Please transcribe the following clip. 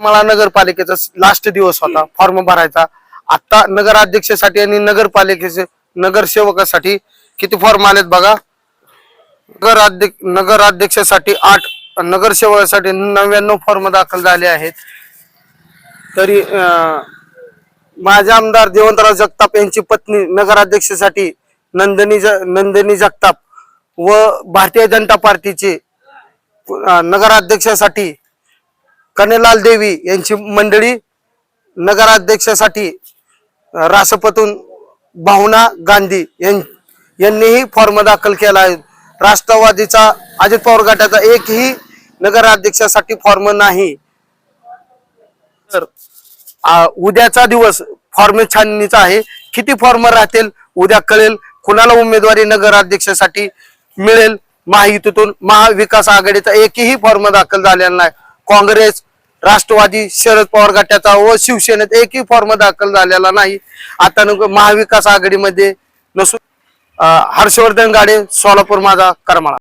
मला नगरपालिकेचा लास्ट दिवस होता. फॉर्म भरायचा. आता नगराध्यक्षासाठी आणि नगरपालिकेचे नगरसेवकासाठी किती फॉर्म आलेत बघा. नगराध्यक्ष नगराध्यक्षासाठी आठ नगरसेवकासाठी नव्याण्णव फॉर्म दाखल झाले आहेत. तरी माझे आमदार देवंतराव जगताप यांची पत्नी नगराध्यक्षासाठी नंदिनी ज- नंदिनी जगताप व भारतीय जनता पार्टीचे नगराध्यक्षासाठी कन्हैलाल देवी यांची मंडळी नगराध्यक्षासाठी रासपतून भावना गांधी यां- यांनीही फॉर्म दाखल केला आहे. राष्ट्रवादीचा अजित पवार गटाचा एकही नगराध्यक्षासाठी फॉर्म नाही. तर उद्याचा दिवस फॉर्म छाननीचा आहे. किती फॉर्म राहतील उद्या कळेल. कुणाला उमेदवारी नगराध्यक्षासाठी मिळेल? महायुतीतून महाविकास आघाडीचा एकही फॉर्म दाखल झालेला नाही. काँग्रेस राष्ट्रवादी शरद पवार गटाचा व शिवसेनेत एकही फॉर्म दाखल झालेला नाही. आता महाविकास आघाडीमध्ये नसून हर्षवर्धन गाडे सोलापूर माझा करमाळा.